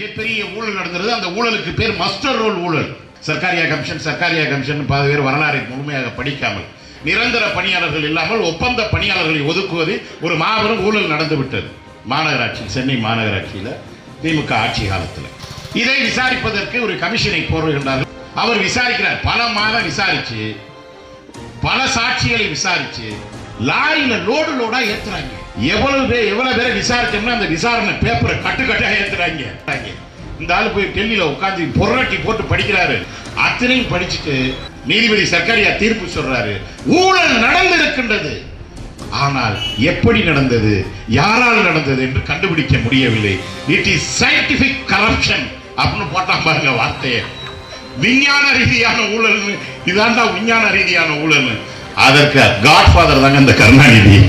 மிகப்பெரிய ஊழல் நடந்தது. அந்த ஊழலுக்கு பேர் மஸ்டர் ரோல் ஊழல். சர்க்காரியா கமிஷன் சர்க்காரியா கமிஷன் பல பேர் வரலாறை முழுமையாக படிக்காமல் நிரந்தர பணியாளர்கள் இல்லாமல் ஒப்பந்த பணியாளர்களை ஒதுக்குவது ஒரு மாபெரும் ஊழல் நடந்துவிட்டது. மாநகராட்சி சென்னை மாநகராட்சியில் திமுக ஆட்சி காலத்தில். இதை விசாரிப்பதற்கு ஒரு கமிஷனை போடுகின்றார்கள் அவர் விசாரிக்கிறார். பல மாதம் விசாரிச்சு பல சாட்சிகளை விசாரிச்சு லாரியில லோடு லோடா ஏத்துறாங்க. எவ்வளவு பேர் எவ்வளவு பேரை விசாரிச்சோம்னா அந்த விசாரணை பேப்பரை கட்டு கட்டா இந்த ஆள் போய் டெல்லியில் உட்காந்து பொருளாட்டி போட்டு படிக்கிறாரு. அத்தனையும் படிச்சுட்டு நீதிபதி சர்க்காரியா தீர்ப்பு சொல்றாரு. ஊழல் நடந்திருக்கின்றது. ஆனால் எப்படி நடந்தது? யாரால் நடந்தது என்று கண்டுபிடிக்க முடியவில்லை. இட் இஸ் சயின்டிபிக் கரப்ஷன் அப்படின்னு போட்டா பாருங்க வார்த்தையை. விஞ்ஞான ரீதியான ஊழல் இதாண்டா விஞ்ஞான ரீதியான ஊழல் அதற்கு காட்ஃபாதர் தாங்க இந்த கருணாநிதி.